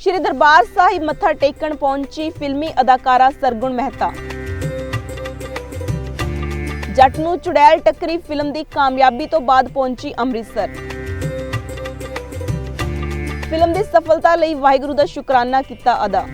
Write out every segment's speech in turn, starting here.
ਸ਼੍ਰੀ ਦਰਬਾਰ ਸਾਹਿਬ ਮੱਥਾ ਟੇਕਣ ਪਹੁੰਚੀ ਫਿਲਮੀ ਅਦਾਕਾਰਾ ਸਰਗੁਣ ਮਹਿਤਾ। ਜੱਟ ਨੂੰ ਚੁੜੈਲ ਟੱਕਰੀ ਫਿਲਮ ਦੀ ਕਾਮਯਾਬੀ ਤੋਂ ਬਾਅਦ ਪਹੁੰਚੀ ਅੰਮ੍ਰਿਤਸਰ। ਫਿਲਮ ਦੀ ਸਫਲਤਾ ਲਈ ਵਾਹਿਗੁਰੂ ਦਾ ਸ਼ੁਕਰਾਨਾ ਕੀਤਾ ਅਦਾ।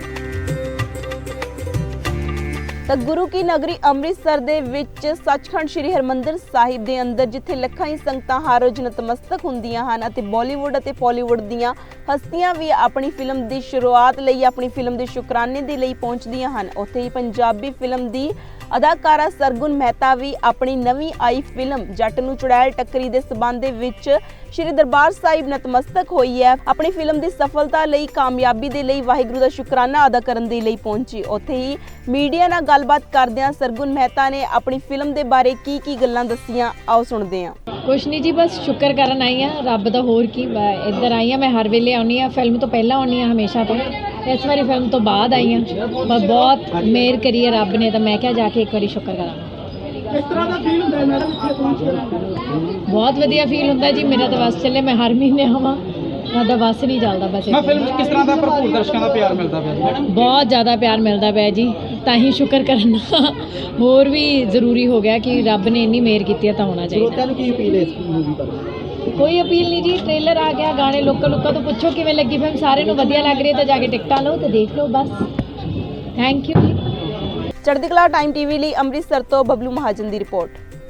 ਤਾਂ ਗੁਰੂ ਕੀ ਨਗਰੀ ਅੰਮ੍ਰਿਤਸਰ ਦੇ ਵਿੱਚ ਸੱਚਖੰਡ ਸ੍ਰੀ ਹਰਮੰਦਰ ਸਾਹਿਬ ਦੇ ਅੰਦਰ, ਜਿੱਥੇ ਲੱਖਾਂ ਹੀ ਸੰਗਤਾਂ ਹਰ ਰੋਜ਼ ਨਤਮਸਤਕ ਹੁੰਦੀਆਂ ਹਨ ਅਤੇ ਬਾਲੀਵੁੱਡ ਅਤੇ ਪਾਲੀਵੁੱਡ ਦੀਆਂ ਹਸਤੀਆਂ ਵੀ ਆਪਣੀ ਫਿਲਮ ਦੀ ਸ਼ੁਰੂਆਤ ਲਈ, ਆਪਣੀ ਫਿਲਮ ਦੇ ਸ਼ੁਕਰਾਨੇ ਦੇ ਲਈ ਪਹੁੰਚਦੀਆਂ ਹਨ। ਉੱਥੇ ਹੀ ਪੰਜਾਬੀ ਫਿਲਮ ਦੀ ਅਦਾਕਾਰਾ ਸਰਗੁਣ ਮਹਿਤਾ ਵੀ ਆਪਣੀ ਨਵੀਂ ਆਈ ਫਿਲਮ ਜੱਟ ਨੂੰ ਚੁੜੈਲ ਟੱਕਰੀ ਦੇ ਸਬੰਧ ਦੇ ਵਿੱਚ ਸ਼੍ਰੀ ਦਰਬਾਰ ਸਾਹਿਬ ਨਤਮਸਤਕ ਹੋਈ ਹੈ। ਆਪਣੀ ਫਿਲਮ ਦੀ ਸਫਲਤਾ ਲਈ, ਕਾਮਯਾਬੀ ਦੇ ਲਈ ਵਾਹਿਗੁਰੂ ਦਾ ਸ਼ੁਕਰਾਨਾ ਅਦਾ ਕਰਨ ਦੇ ਲਈ ਪਹੁੰਚੀ। ਉੱਥੇ ਹੀ ਮੀਡੀਆ ਨਾਲ ਗੱਲਬਾਤ ਕਰਦਿਆਂ ਸਰਗੁਣ ਮਹਿਤਾ ਨੇ ਆਪਣੀ ਫਿਲਮ ਦੇ ਬਾਰੇ ਕੀ ਕੀ ਗੱਲਾਂ ਦੱਸੀਆਂ, ਆਓ ਸੁਣਦੇ ਹਾਂ। ਕੁਛ ਨਹੀਂ ਜੀ, ਬਸ ਸ਼ੁਕਰ ਕਰਨ ਆਈ ਆ ਰੱਬ ਦਾ ਹੋਰ ਕੀ ਇੱਧਰ ਆਈ ਆ ਮੈਂ ਹਰ ਵੇਲੇ ਆਉਣੀ ਆ ਫਿਲਮ ਤੋਂ ਪਹਿਲਾਂ ਆਉਣੀ ਆ ਹਮੇਸ਼ਾ ਤੋਂ। ਇਸ ਵਾਰੀ ਫਿਲਮ ਤੋਂ ਬਾਅਦ ਆਈ ਆ ਬਸ ਬਹੁਤ ਮਿਹਰ ਕਰੀ ਹੈ ਰੱਬ ਨੇ ਤਾਂ ਮੈਂ ਕਿਹਾ ਜਾ ਕੇ ਇੱਕ ਵਾਰੀ ਸ਼ੁਕਰ ਕਰਾਂ। ਕਿਸ ਤਰ੍ਹਾਂ ਦਾ ਫੀਲ ਹੁੰਦਾ ਹੈ ਮੈਡਮ ਇੱਥੇ ਪਹੁੰਚ ਕੇ। ਬਹੁਤ ਵਧੀਆ ਫੀਲ ਹੁੰਦਾ ਜੀ ਮੇਰਾ ਤਾਂ ਬਸ ਚੱਲੇ ਮੈਂ ਹਰ ਮਹੀਨੇ ਆਵਾਂ। ਸਾਡਾ ਬਸ ਨਹੀਂ ਚੱਲਦਾ ਬਸ ਮੈਂ। ਫਿਲਮ 'ਚ ਕਿਸ ਤਰ੍ਹਾਂ ਦਾ ਭਰਪੂਰ ਦਰਸ਼ਕਾਂ ਦਾ ਪਿਆਰ ਮਿਲਦਾ ਪਿਆ? ਮੈਡਮ ਬਹੁਤ ਜ਼ਿਆਦਾ ਪਿਆਰ ਮਿਲਦਾ ਪਿਆ ਜੀ ਤਾਂ ਹੀ ਸ਼ੁਕਰ ਕਰਨਾ ਹੋਰ ਵੀ ਜ਼ਰੂਰੀ ਹੋ ਗਿਆ ਕਿ ਰੱਬ ਨੇ ਇੰਨੀ ਮਿਹਰ ਕੀਤੀ ਹੈ ਤਾਂ ਹੋਣਾ ਚਾਹੀਦਾ। ਨੂੰ ਕੀ ਅਪੀਲ ਹੈ ਇਸ ਮੂਵੀ ਬਾਰੇ? ਕੋਈ ਅਪੀਲ ਨਹੀਂ ਜੀ ਟ੍ਰੇਲਰ ਆ ਗਿਆ, ਗਾਣੇ ਲੋਕਾਂ ਲੋਕਾਂ ਤੋਂ ਪੁੱਛੋ ਕਿਵੇਂ ਲੱਗੀ ਫਿਲਮ ਸਾਰੇ ਨੂੰ ਵਧੀਆ ਲੱਗ ਰਹੀ ਹੈ ਤਾਂ ਜਾ ਕੇ ਟਿਕਟਾਂ ਲਓ ਤੇ ਦੇਖ ਲਓ ਬਸ। ਥੈਂਕ ਯੂ ਚੜ੍ਹਦੀ ਕਲਾ ਟਾਈਮ ਟੀਵੀ ਲਈ ਅੰਮ੍ਰਿਤਸਰ ਤੋਂ ਬਬਲੂ ਮਹਾਜਨ ਦੀ ਰਿਪੋਰਟ।